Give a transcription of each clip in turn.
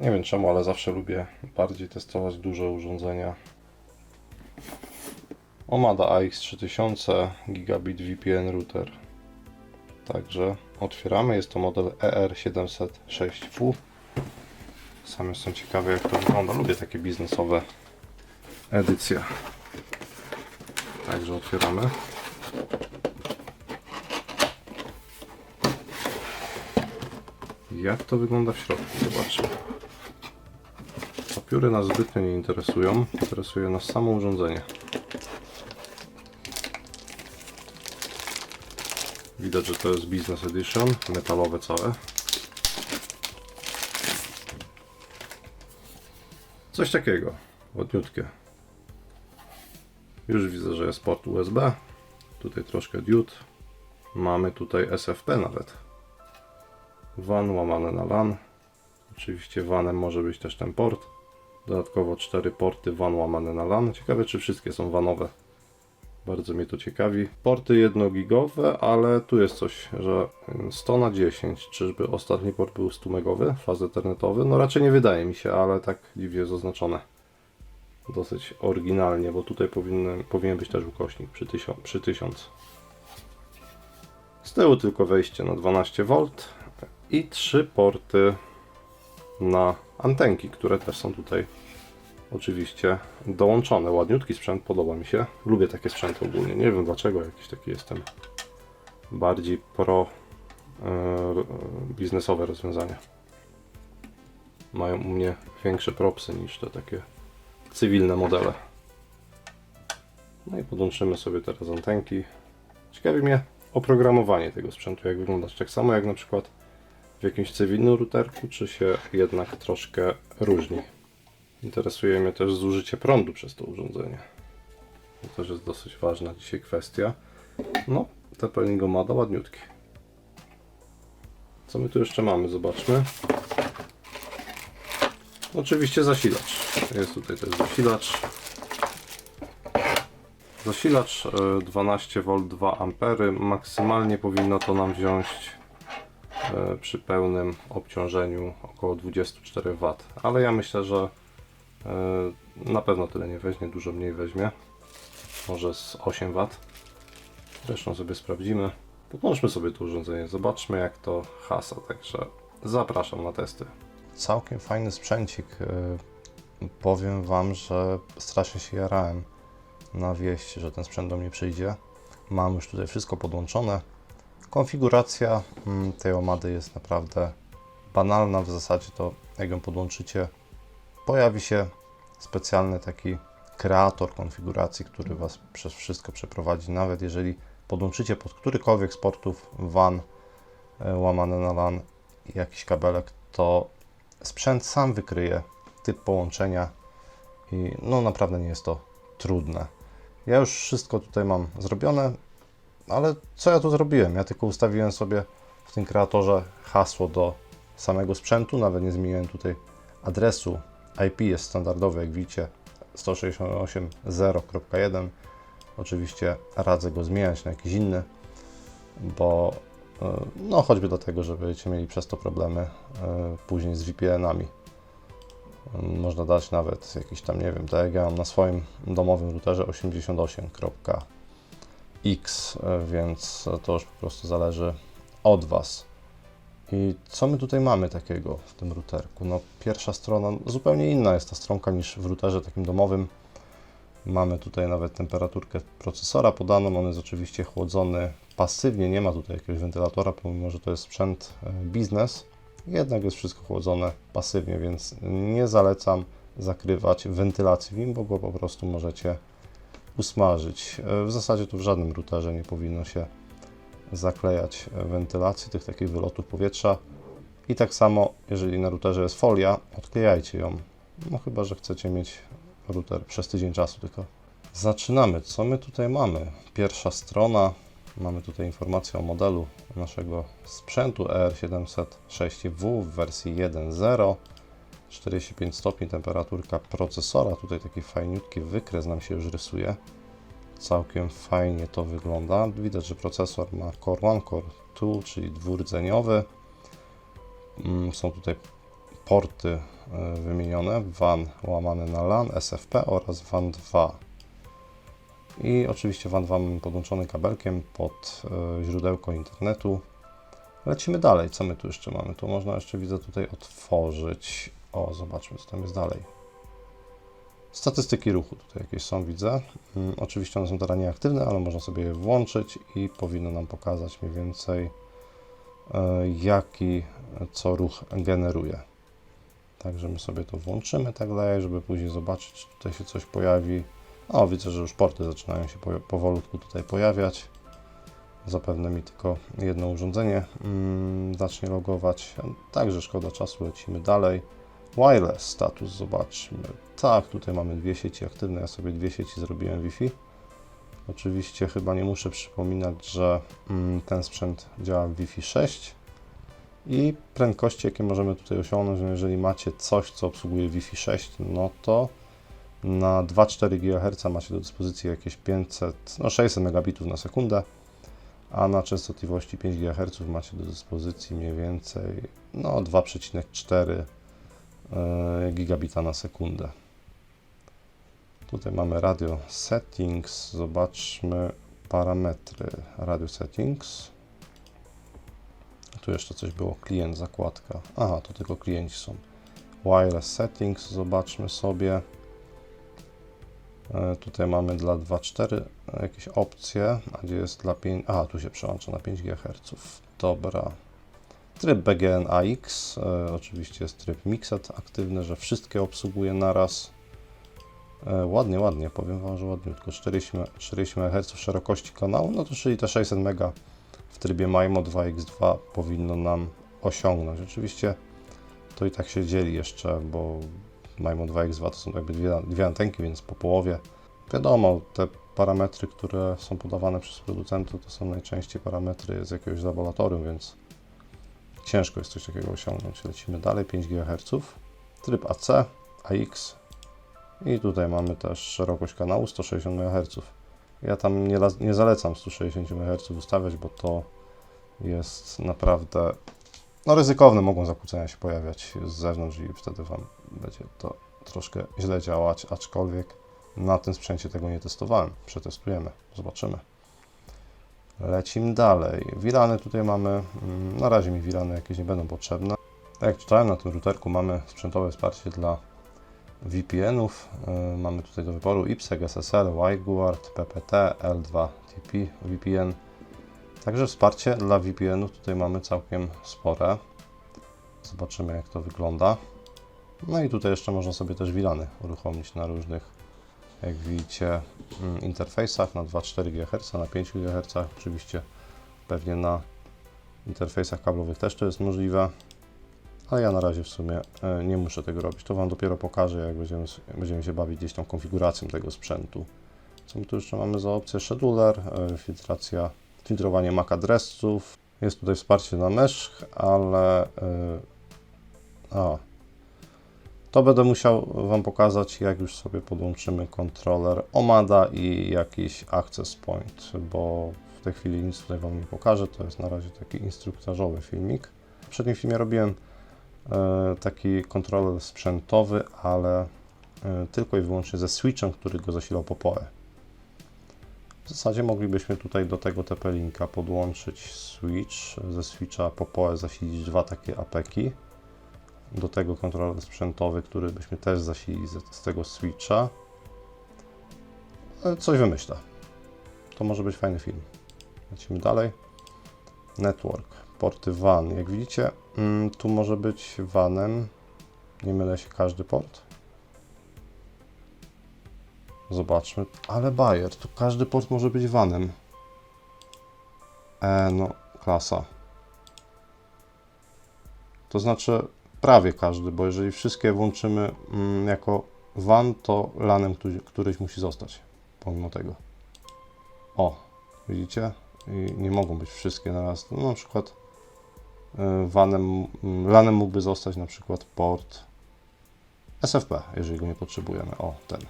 Nie wiem czemu, ale zawsze lubię bardziej testować duże urządzenia. Omada AX3000 Gigabit VPN router. Także otwieramy. Jest to model E ER706W. Sam jestem ciekawy jak to wygląda. Lubię takie biznesowe edycje. Także otwieramy. Jak to wygląda w środku? Zobaczmy. Papiery nas zbytnio nie interesują. Interesuje nas samo urządzenie. Widać, że to jest Business Edition, metalowe całe. Coś takiego, ładniutkie. Już widzę, że jest port USB. Tutaj troszkę diod. Mamy tutaj SFP nawet. WAN łamane na LAN. Oczywiście WANem może być też ten port. Dodatkowo cztery porty WAN łamane na LAN. Ciekawe, czy wszystkie są WANowe. Bardzo mnie to ciekawi. Porty 1 gigowe, ale tu jest coś, że 100 na 10. Czyżby ostatni port był 100 megowy, faz ethernetowy? No raczej nie wydaje mi się, ale tak dziwnie jest oznaczone. Dosyć oryginalnie, bo tutaj powinien, powinien być też ukośnik przy 1000. Przy 1000. Z tyłu tylko wejście na 12V i trzy porty na antenki, które też są tutaj oczywiście dołączone. Ładniutki sprzęt, podoba mi się. Lubię takie sprzęty ogólnie. Nie wiem dlaczego, jakiś taki jestem bardziej pro e, biznesowe rozwiązania. Mają u mnie większe propsy niż te takie cywilne modele. No i podłączymy sobie teraz antenki. Ciekawi mnie oprogramowanie tego sprzętu, jak wyglądać. Tak samo jak na przykład w jakimś cywilnym routerku, czy się jednak troszkę różni. Interesuje mnie też zużycie prądu przez to urządzenie. To też jest dosyć ważna dzisiaj kwestia. No, TP-Link Omada ładniutki. Co my tu jeszcze mamy? Zobaczmy. Oczywiście zasilacz. Jest tutaj też zasilacz. Zasilacz e, 12V 2 A. Maksymalnie powinno to nam wziąć e, przy pełnym obciążeniu około 24 W. Ale ja myślę, że e, na pewno tyle nie weźmie, dużo mniej weźmie. Może z 8 W. Zresztą sobie sprawdzimy. Podłączmy sobie to urządzenie, zobaczmy jak to hasa. Także zapraszam na testy. Całkiem fajny sprzęcik. e, Powiem Wam, że strasznie się jarałem na wieść, że ten sprzęt do mnie przyjdzie. Mam już tutaj wszystko podłączone. Konfiguracja mm, tej omady jest naprawdę banalna. W zasadzie to jak ją podłączycie, pojawi się specjalny taki kreator konfiguracji, który Was przez wszystko przeprowadzi. Nawet jeżeli podłączycie pod którykolwiek z portów WAN e, łamane na LAN jakiś kabelek, to sprzęt sam wykryje typ połączenia i no naprawdę nie jest to trudne. Ja już wszystko tutaj mam zrobione, ale co ja tu zrobiłem? Ja tylko ustawiłem sobie w tym kreatorze hasło do samego sprzętu, nawet nie zmieniłem tutaj adresu. IP jest standardowy, jak widzicie, 168.0.1. Oczywiście radzę go zmieniać na jakiś inny, bo e, no choćby dlatego, że będziecie mieli przez to problemy e, później z VPN-ami. Można dać nawet jakiś tam, nie wiem, tak jak ja mam na swoim domowym routerze 88.x, e, więc to już po prostu zależy od Was. I co my tutaj mamy takiego w tym routerku? No pierwsza strona, zupełnie inna jest ta stronka niż w routerze takim domowym. Mamy tutaj nawet temperaturkę procesora podaną, on jest oczywiście chłodzony pasywnie, nie ma tutaj jakiegoś wentylatora, pomimo że to jest sprzęt e, biznes, jednak jest wszystko chłodzone pasywnie, więc nie zalecam zakrywać wentylacji w bo po prostu możecie usmażyć. E, W zasadzie tu w żadnym routerze nie powinno się zaklejać e, wentylacji, tych takich wylotów powietrza. I tak samo, jeżeli na routerze jest folia, odklejajcie ją. No chyba, że chcecie mieć router przez tydzień czasu tylko. Zaczynamy. Co my tutaj mamy? Pierwsza strona. Mamy tutaj informację o modelu naszego sprzętu ER706W w wersji 1.0. 45 stopni temperaturka procesora. Tutaj taki fajniutki wykres nam się już rysuje. Całkiem fajnie to wygląda. Widać, że procesor ma Core 1, Core 2, czyli dwurdzeniowy. Mm, Są tutaj porty e, wymienione. WAN łamane na LAN, SFP oraz WAN 2. I oczywiście WAN 2 mamy podłączony kabelkiem pod e, źródełko internetu. Lecimy dalej. Co my tu jeszcze mamy? Tu można jeszcze widzę tutaj otworzyć. O, zobaczmy co tam jest dalej. Statystyki ruchu tutaj jakieś są, widzę. Mm, oczywiście one są teraz nieaktywne, ale można sobie je włączyć i powinno nam pokazać mniej więcej e, jaki co ruch generuje. Także my sobie to włączymy tak dalej, żeby później zobaczyć, czy tutaj się coś pojawi. O, widzę, że już porty zaczynają się po- powolutku tutaj pojawiać. Zapewne mi tylko jedno urządzenie mm, zacznie logować. Także szkoda czasu, lecimy dalej. Wireless status, zobaczmy. Tak, tutaj mamy dwie sieci aktywne. Ja sobie dwie sieci zrobiłem Wi-Fi. Oczywiście chyba nie muszę przypominać, że mm, ten sprzęt działa w Wi-Fi 6 i prędkości, jakie możemy tutaj osiągnąć, no jeżeli macie coś, co obsługuje Wi-Fi 6, no to na 2,4 GHz macie do dyspozycji jakieś 500, no 600 megabitów na sekundę, a na częstotliwości 5 GHz macie do dyspozycji mniej więcej no 2,4 e, gigabita na sekundę. Tutaj mamy radio settings, zobaczmy parametry radio settings. Tu jeszcze coś było, klient, zakładka. Aha, to tylko klienci są. Wireless settings, zobaczmy sobie. E, Tutaj mamy dla 2.4 jakieś opcje, a gdzie jest dla 5... Aha, tu się przełącza na 5 GHz. Dobra. Tryb BGN AX, e, oczywiście jest tryb Mixed aktywny, że wszystkie obsługuje naraz. E, ładnie, ładnie, powiem Wam, że ładniutko. 40, 40 MHz szerokości kanału, no to czyli te 600 MB w trybie MIMO 2x2 powinno nam osiągnąć. Oczywiście to i tak się dzieli jeszcze, bo MIMO 2x2 to są jakby dwie, dwie antenki, więc po połowie. Wiadomo, te parametry, które są podawane przez producentów, to są najczęściej parametry z jakiegoś laboratorium, więc ciężko jest coś takiego osiągnąć. Lecimy dalej, 5 GHz, tryb AC, AX i tutaj mamy też szerokość kanału 160 MHz. Ja tam nie, nie zalecam 160 MHz ustawiać, bo to jest naprawdę no ryzykowne, mogą zakłócenia się pojawiać z zewnątrz i wtedy Wam będzie to troszkę źle działać, aczkolwiek na tym sprzęcie tego nie testowałem. Przetestujemy, zobaczymy. Lecimy dalej. Wilany tutaj mamy, mm, na razie mi wilany jakieś nie będą potrzebne. Tak jak czytałem, na tym routerku mamy sprzętowe wsparcie dla VPN-ów. Yy, Mamy tutaj do wyboru IPsec, SSL, WireGuard, PPT, L2TP VPN. Także wsparcie dla VPN-ów tutaj mamy całkiem spore. Zobaczymy jak to wygląda. No i tutaj jeszcze można sobie też WLANy uruchomić na różnych, jak widzicie, mm, interfejsach na 2,4 GHz, na 5 GHz. Oczywiście pewnie na interfejsach kablowych też to jest możliwe. Ale ja na razie w sumie e, nie muszę tego robić. To Wam dopiero pokażę, jak będziemy, będziemy się bawić gdzieś tą konfiguracją tego sprzętu. Co my tu jeszcze mamy za opcję? Scheduler, e, filtracja, filtrowanie MAC adresów. Jest tutaj wsparcie na mesh, ale... e, A, to będę musiał Wam pokazać, jak już sobie podłączymy kontroler OMADA i jakiś access point, bo w tej chwili nic tutaj Wam nie pokażę. To jest na razie taki instruktażowy filmik. W poprzednim filmie robiłem e, taki kontroler sprzętowy, ale e, tylko i wyłącznie ze switchem, który go zasilał po PoE. W zasadzie moglibyśmy tutaj do tego TP-Linka podłączyć switch, ze switcha po PoE zasilić dwa takie apeki. Do tego kontroler sprzętowy, który byśmy też zasilili z, z tego switcha. Coś wymyślę. To może być fajny film. Lecimy dalej. Network, porty WAN. Jak widzicie, mm, tu może być WANem. Nie mylę się każdy port. Zobaczmy. Ale Bayer, tu każdy port może być WANem. E, no, klasa. To znaczy prawie każdy, bo jeżeli wszystkie włączymy mm, jako WAN, to LANem któryś, musi zostać. Pomimo tego. O, widzicie? I nie mogą być wszystkie na raz. No, na przykład y, WANem, mm, LANem mógłby zostać na przykład port SFP, jeżeli go nie potrzebujemy. O, ten.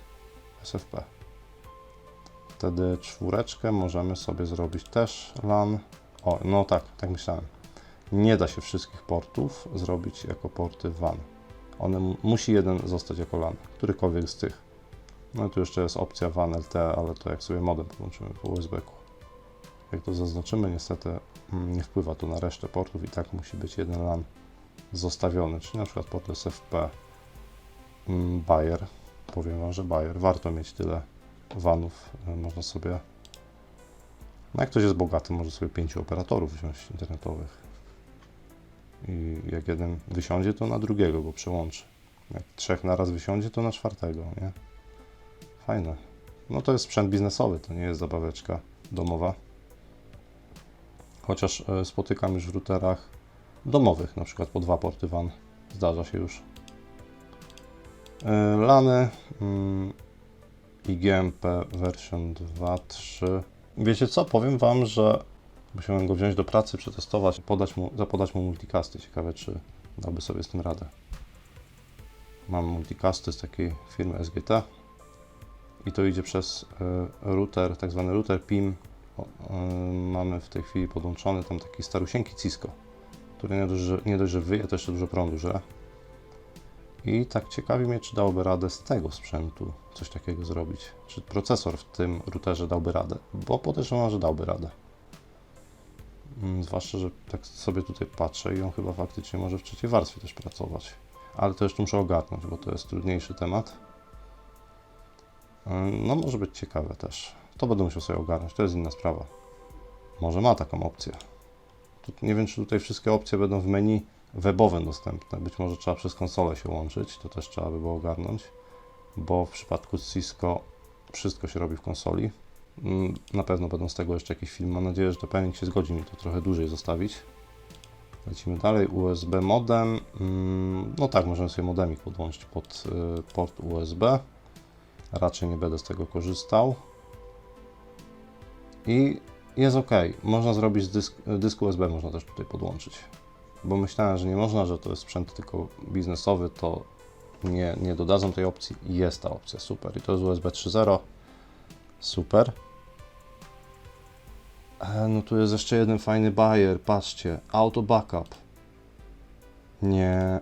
SFP. Wtedy czwóreczkę możemy sobie zrobić też LAN. O, no tak, tak myślałem. Nie da się wszystkich portów zrobić jako porty WAN, one mu- musi jeden zostać jako LAN, którykolwiek z tych. No tu jeszcze jest opcja WAN LT, ale to jak sobie modem podłączymy po USB-ku. Jak to zaznaczymy, niestety mm, nie wpływa to na resztę portów i tak musi być jeden LAN zostawiony, czyli na przykład port SFP mm, Bayer. Powiem Wam, że Bayer. Warto mieć tyle vanów. y, Można sobie, no jak ktoś jest bogaty, może sobie pięciu operatorów wziąć internetowych. I jak jeden wysiądzie, to na drugiego go przełączy. Jak trzech naraz wysiądzie, to na czwartego, nie? Fajne. No to jest sprzęt biznesowy, to nie jest zabaweczka domowa. Chociaż e, spotykam już w routerach domowych, na przykład po dwa porty WAN. Zdarza się już. E, Lany mm, IGMP version 2.3. Wiecie co? Powiem Wam, że musiałem go wziąć do pracy, przetestować, podać mu, zapodać mu multicasty. Ciekawe, czy dałby sobie z tym radę. Mam multicasty z takiej firmy SGT i to idzie przez e, router, tak zwany router PIM. O, e, mamy w tej chwili podłączony tam taki starusieńki Cisco, który nie dość, że, nie dość, że wyje, to jeszcze dużo prądu żre. I tak ciekawi mnie, czy dałoby radę z tego sprzętu coś takiego zrobić. Czy procesor w tym routerze dałby radę, bo podejrzewam, że dałby radę. Mm, Zwłaszcza, że tak sobie tutaj patrzę i on chyba faktycznie może w trzeciej warstwie też pracować. Ale to jeszcze muszę ogarnąć, bo to jest trudniejszy temat. Ym, No może być ciekawe też. To będę musiał sobie ogarnąć, to jest inna sprawa. Może ma taką opcję. Nie wiem, czy tutaj wszystkie opcje będą w menu webowym dostępne. Być może trzeba przez konsolę się łączyć, to też trzeba by było ogarnąć, bo w przypadku Cisco wszystko się robi w konsoli. Mm, Na pewno będą z tego jeszcze jakiś film. Mam nadzieję, że to pewnie się zgodzi mi to trochę dłużej zostawić. Lecimy dalej. USB modem. Mm, No tak, możemy sobie modemik podłączyć pod y, port USB. Raczej nie będę z tego korzystał. I jest ok. Można zrobić dysk, dysk USB, można też tutaj podłączyć. Bo myślałem, że nie można, że to jest sprzęt tylko biznesowy, to nie, nie dodadzą tej opcji. Jest ta opcja, super. I to jest USB 3.0. Super. E, no tu jest jeszcze jeden fajny bajer, patrzcie. Auto backup. Nie.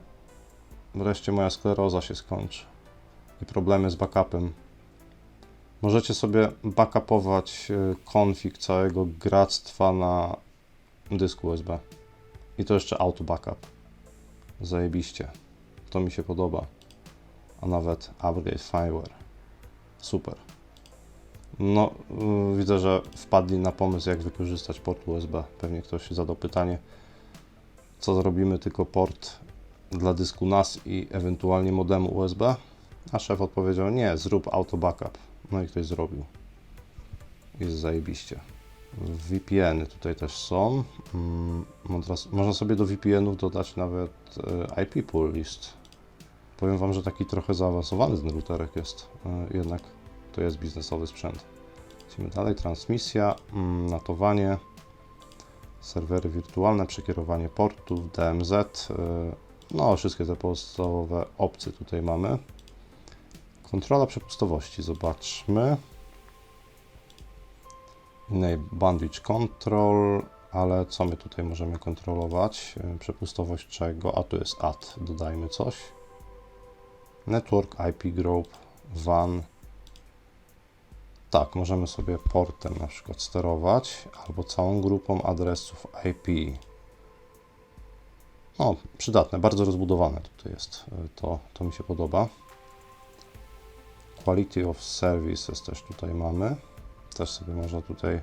Wreszcie moja skleroza się skończy. I problemy z backupem. Możecie sobie backupować e, config całego gractwa na dysku USB. I to jeszcze auto backup. Zajebiście. To mi się podoba. A nawet upgrade firmware. Super. No, yy, widzę, że wpadli na pomysł, jak wykorzystać port USB. Pewnie ktoś zadał pytanie, co zrobimy tylko port dla dysku NAS i ewentualnie modemu USB. A szef odpowiedział, nie, zrób auto backup. No i ktoś zrobił. Jest zajebiście. VPN-y tutaj też są. Mm, Można sobie do VPN-ów dodać nawet e, IP pool list. Powiem Wam, że taki trochę zaawansowany ten routerek jest. e, Jednak to jest biznesowy sprzęt. Lecimy dalej. Transmisja, mm, natowanie, serwery wirtualne, przekierowanie portów, DMZ. e, No, wszystkie te podstawowe opcje tutaj mamy. Kontrola przepustowości, zobaczmy. Enable Bandwidth Control, ale co my tutaj możemy kontrolować? E, Przepustowość czego? A tu jest add, dodajmy coś. Network, IP Group, WAN. Tak, możemy sobie portem na przykład sterować, albo całą grupą adresów IP. No, przydatne, bardzo rozbudowane tutaj jest. e, To, to mi się podoba. Quality of Services też tutaj mamy. Też sobie można tutaj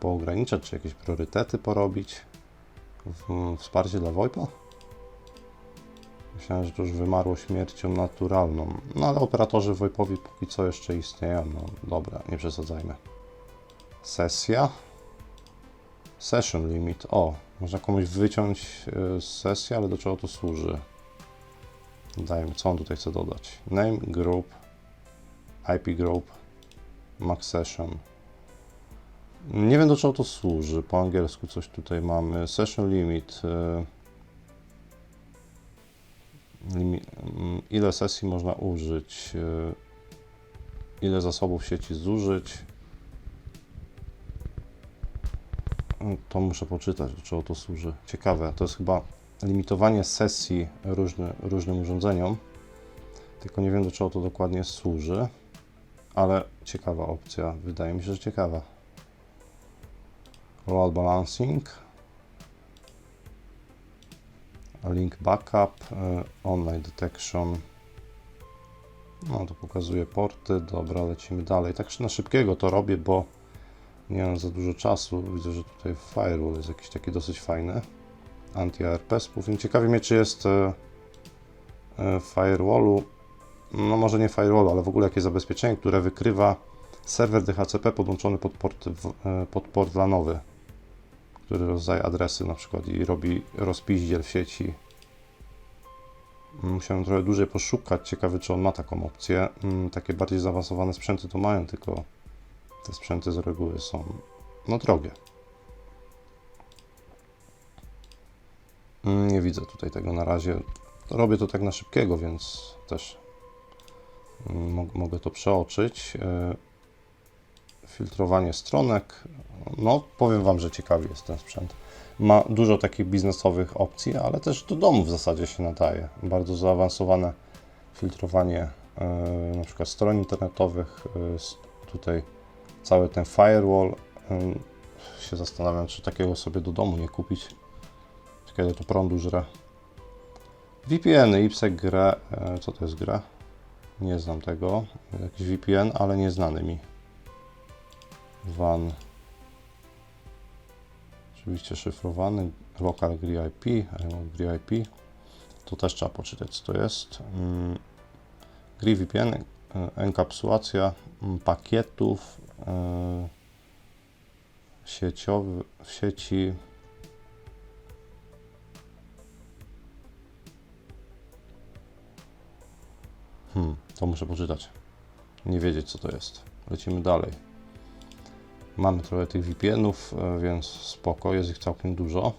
poograniczać, czy jakieś priorytety porobić. W- Wsparcie dla VoIPa? Myślałem, że to już wymarło śmiercią naturalną. No ale operatorzy VoIPowi póki co jeszcze istnieją. No dobra, nie przesadzajmy. Sesja. Session limit. O, można komuś wyciąć y, sesję, ale do czego to służy? Dajmy, co on tutaj chce dodać? Name, group, IP group, max session. Nie wiem do czego to służy. Po angielsku coś tutaj mamy. Session limit. y, ile sesji można użyć? y, Ile zasobów sieci zużyć? Mm, To muszę poczytać, do czego to służy. Ciekawe. To jest chyba limitowanie sesji różny, różnym urządzeniom. Tylko nie wiem do czego to dokładnie służy, ale ciekawa opcja. Wydaje mi się, że ciekawa. Load balancing. Link backup, e, online detection. No to pokazuje porty. Dobra, lecimy dalej. Tak na szybkiego to robię, bo nie mam za dużo czasu. Widzę, że tutaj firewall jest jakiś taki dosyć fajny. Anti-ARP spółfin. Ciekawi mnie, czy jest e, e, firewallu, no może nie firewallu, ale w ogóle jakieś zabezpieczenie, które wykrywa serwer DHCP podłączony pod port, pod port LANowy, który rozdaje adresy na przykład i robi rozpiździel w sieci. Musiałem trochę dłużej poszukać, ciekawy czy on ma taką opcję. Mm, Takie bardziej zaawansowane sprzęty to mają, tylko te sprzęty z reguły są no drogie. Mm, Nie widzę tutaj tego na razie. Robię to tak na szybkiego, więc też mm, mo- mogę to przeoczyć. Filtrowanie stronek. No, powiem Wam, że ciekawy jest ten sprzęt. Ma dużo takich biznesowych opcji, ale też do domu w zasadzie się nadaje. Bardzo zaawansowane filtrowanie e, na przykład stron internetowych. s- Tutaj cały ten firewall. Ym, się zastanawiam, czy takiego sobie do domu nie kupić. Kiedy to prądu żre. VPN, IPsec grę. e, Co to jest gra? Nie znam tego. Jakiś VPN, ale nieznany mi. WAN. Oczywiście szyfrowany. Local Grid IP. Remote Grid IP. To też trzeba poczytać, co to jest. Mm, Grid VPN, e, enkapsulacja mm, pakietów e, w sieci Hmm, to muszę poczytać. Nie wiedzieć, co to jest. Lecimy dalej. Mamy trochę tych VPN-ów, e, więc spoko, jest ich całkiem dużo.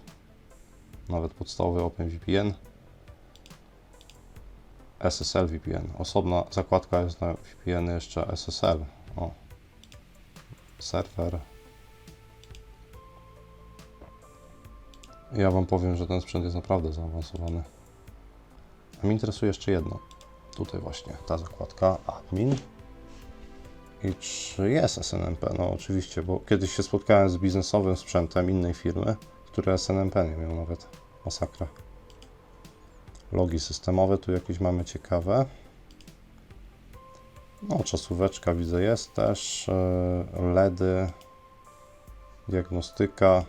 Nawet podstawowy OpenVPN. SSL VPN. Osobna zakładka jest na VPN jeszcze SSL. O. Serwer. Ja Wam powiem, że ten sprzęt jest naprawdę zaawansowany. A mnie interesuje jeszcze jedno tutaj właśnie ta zakładka admin i czy jest SNMP? No oczywiście, bo kiedyś się spotkałem z biznesowym sprzętem innej firmy, które SNMP nie miał nawet. Masakra. Logi systemowe, tu jakieś mamy ciekawe. No, czasóweczka widzę jest też. e, LEDy, diagnostyka.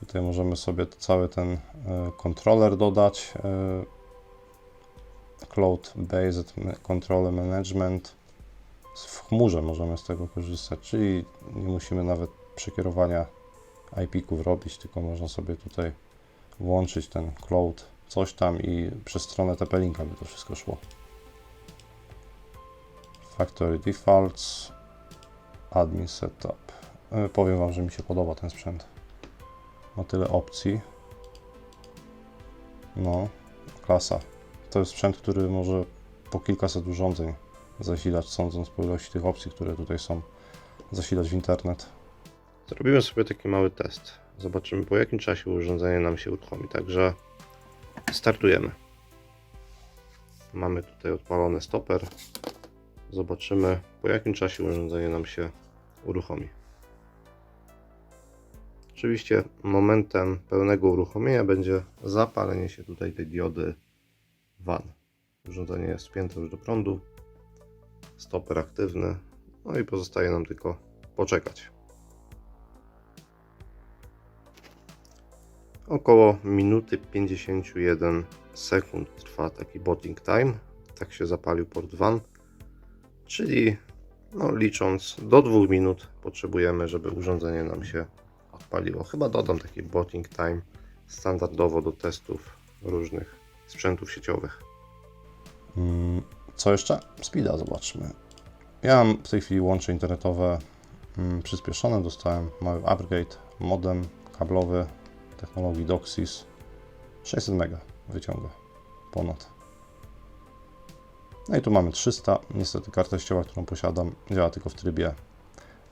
Tutaj możemy sobie cały ten e, kontroler dodać. e, Cloud Based Control Management. W chmurze możemy z tego korzystać, czyli nie musimy nawet przekierowania IP-ków robić, tylko można sobie tutaj włączyć ten cloud, coś tam i przez stronę TP-Linka by to wszystko szło. Factory Defaults, Admin Setup. E, Powiem Wam, że mi się podoba ten sprzęt. Ma tyle opcji. No, klasa to jest sprzęt, który może po kilkaset urządzeń zasilać, sądząc po ilości tych opcji, które tutaj są, zasilać w internet. Zrobimy sobie taki mały test. Zobaczymy po jakim czasie urządzenie nam się uruchomi. Także startujemy. Mamy tutaj odpalony stoper. Zobaczymy po jakim czasie urządzenie nam się uruchomi. Oczywiście momentem pełnego uruchomienia będzie zapalenie się tutaj tej diody WAN. Urządzenie jest wpięte już do prądu, stoper aktywny, no i pozostaje nam tylko poczekać. Około minuty 51 sekund trwa taki botting time. Tak się zapalił port WAN, czyli no, licząc do 2 minut potrzebujemy, żeby urządzenie nam się odpaliło. Chyba dodam taki botting time standardowo do testów różnych sprzętów sieciowych. Mm, Co jeszcze? Speeda zobaczmy. Ja mam w tej chwili łącze internetowe mm, przyspieszone. Dostałem mały upgrade, modem kablowy technologii DOCSIS. 600 MB wyciąga ponad. No i tu mamy 300. Niestety karta ścioła, którą posiadam, działa tylko w trybie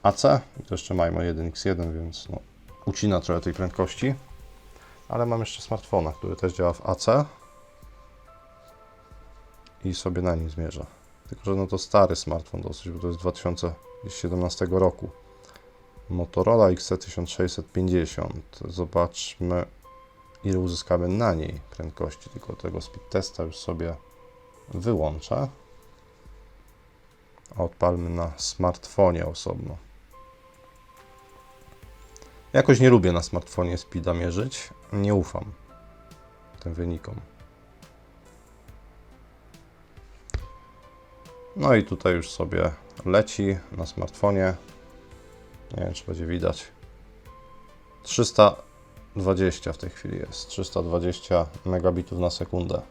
AC. I to jeszcze mają 1x1, więc no, ucina trochę tej prędkości. Ale mam jeszcze smartfona, który też działa w AC. I sobie na nim zmierzę. Tylko, że no to stary smartfon dosyć, bo to jest 2017 roku. Motorola XC1650. Zobaczmy, ile uzyskamy na niej prędkości. Tylko tego speed testa już sobie wyłączę. A Odpalmy na smartfonie osobno. Jakoś nie lubię na smartfonie speeda mierzyć. Nie ufam tym wynikom. No i tutaj już sobie leci na smartfonie. Nie wiem, czy będzie widać. 320 w tej chwili jest. 320 megabitów na sekundę.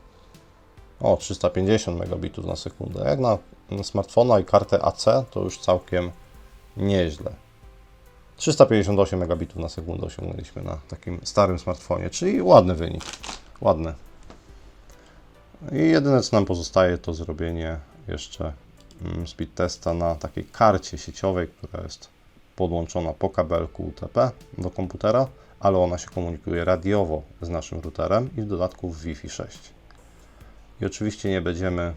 O, 350 megabitów na sekundę. Jak na, na smartfona i kartę AC, to już całkiem nieźle. 358 megabitów na sekundę osiągnęliśmy na takim starym smartfonie, czyli ładny wynik. Ładny. I jedyne co nam pozostaje to zrobienie jeszcze mm, speed testa na takiej karcie sieciowej, która jest podłączona po kabelku UTP do komputera, ale ona się komunikuje radiowo z naszym routerem i w dodatku w Wi-Fi 6. I oczywiście nie będziemy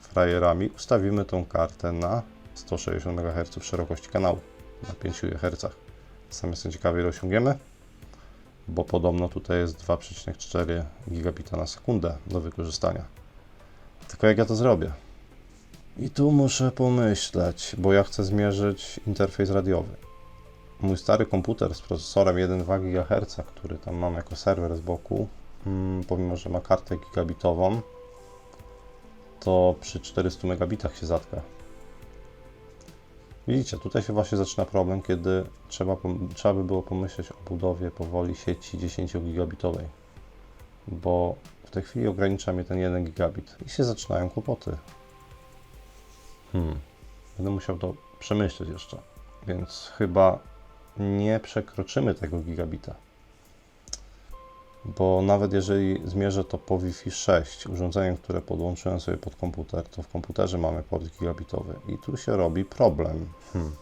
frajerami, ustawimy tą kartę na 160 MHz szerokości kanału na 5 GHz. Sam jestem ciekawy ile osiągniemy, bo podobno tutaj jest 2,4 gigabita na sekundę do wykorzystania. Tylko jak ja to zrobię? I tu muszę pomyśleć, bo ja chcę zmierzyć interfejs radiowy. Mój stary komputer z procesorem 1,2 GHz, który tam mam jako serwer z boku, mm, pomimo że ma kartę gigabitową, to przy 400 megabitach się zatka. Widzicie, tutaj się właśnie zaczyna problem, kiedy trzeba, trzeba by było pomyśleć o budowie powoli sieci 10 gigabitowej, bo w tej chwili ogranicza mnie ten 1 gigabit i się zaczynają kłopoty. Hmm. Będę musiał to przemyśleć jeszcze, więc chyba nie przekroczymy tego gigabita. Bo nawet jeżeli zmierzę to po Wi-Fi 6, urządzeniem, które podłączyłem sobie pod komputer, to w komputerze mamy port gigabitowy i tu się robi problem. Hmm.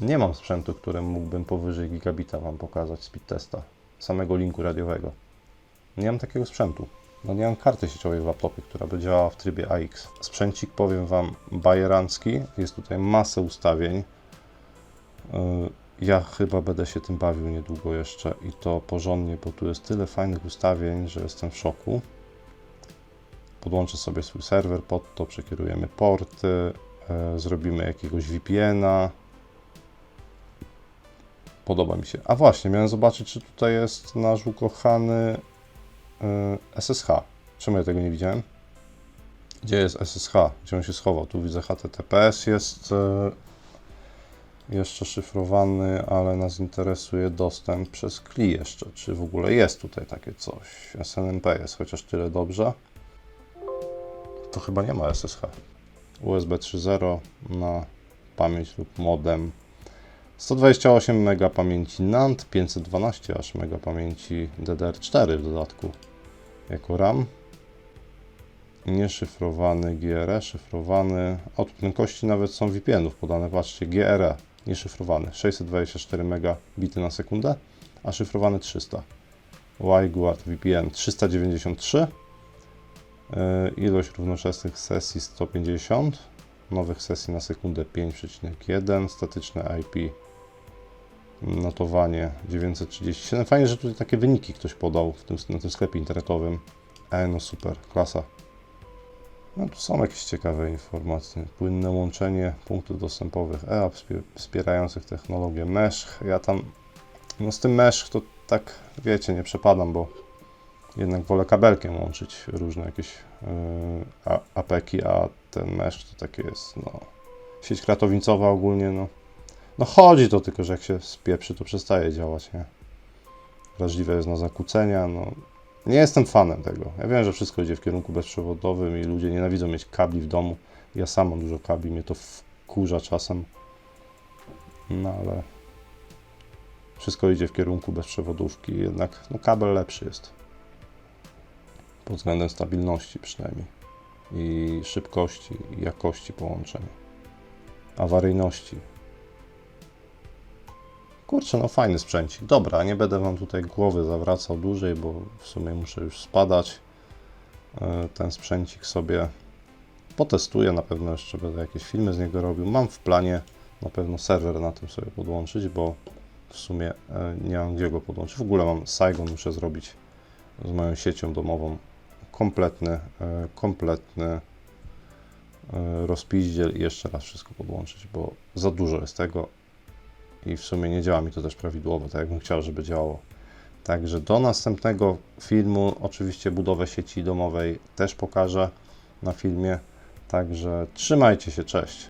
Nie mam sprzętu, którym mógłbym powyżej gigabita Wam pokazać speed testa, samego linku radiowego. Nie mam takiego sprzętu. No nie mam karty sieciowej w laptopie, która by działała w trybie AX. Sprzęcik, powiem Wam, bajerancki. Jest tutaj masę ustawień. Yy, Ja chyba będę się tym bawił niedługo jeszcze i to porządnie, bo tu jest tyle fajnych ustawień, że jestem w szoku. Podłączę sobie swój serwer pod to, przekierujemy porty, yy, zrobimy jakiegoś VPN-a. Podoba mi się. A właśnie, miałem zobaczyć, czy tutaj jest nasz ukochany SSH. Czemu ja tego nie widziałem? Gdzie jest SSH? Gdzie on się schował? Tu widzę HTTPS jest yy, jeszcze szyfrowany, ale nas interesuje dostęp przez CLI jeszcze. Czy w ogóle jest tutaj takie coś? SNMP jest chociaż tyle dobrze. To chyba nie ma SSH. USB 3.0 na pamięć lub modem 128 MB pamięci NAND, 512 aż MB pamięci DDR4 w dodatku jako RAM. Nieszyfrowany GRE, szyfrowany. Od prędkości nawet są VPN-ów podane. Patrzcie, GRE nieszyfrowany 624 megabity na sekundę, a szyfrowany 300. WiGuard VPN 393. Yy, Ilość równoczesnych sesji 150 nowych sesji na sekundę 5,1, statyczne IP notowanie 937. Fajnie, że tutaj takie wyniki ktoś podał w tym, na tym sklepie internetowym. E, no super, klasa. No tu są jakieś ciekawe informacje. Płynne łączenie punktów dostępowych EAP wspie- wspierających technologię Mesh. Ja tam, no z tym Mesh to tak, wiecie, nie przepadam, bo jednak wolę kabelkiem łączyć różne jakieś yy, apeki, a ten mesh to takie jest, no, sieć kratownicowa ogólnie, no, no chodzi to tylko, że jak się spieprzy, to przestaje działać, nie? Wrażliwe jest na zakłócenia, no, nie jestem fanem tego. Ja wiem, że wszystko idzie w kierunku bezprzewodowym i ludzie nienawidzą mieć kabli w domu. Ja sam mam dużo kabli, mnie to wkurza czasem, no ale wszystko idzie w kierunku bezprzewodówki, jednak no, kabel lepszy jest pod względem stabilności przynajmniej i szybkości i jakości połączenia, awaryjności. Kurczę, no fajny sprzęcik. Dobra, nie będę Wam tutaj głowy zawracał dłużej, bo w sumie muszę już spadać. e, ten sprzęcik sobie potestuję, na pewno jeszcze będę jakieś filmy z niego robił. Mam w planie na pewno serwer na tym sobie podłączyć, bo w sumie e, nie mam gdzie go podłączyć. W ogóle mam Saigon, muszę zrobić z moją siecią domową kompletny, e, kompletny rozpiździel i jeszcze raz wszystko podłączyć, bo za dużo jest tego i w sumie nie działa mi to też prawidłowo, tak jakbym chciał, żeby działało. Także do następnego filmu, oczywiście budowę sieci domowej też pokażę na filmie. Także trzymajcie się, cześć.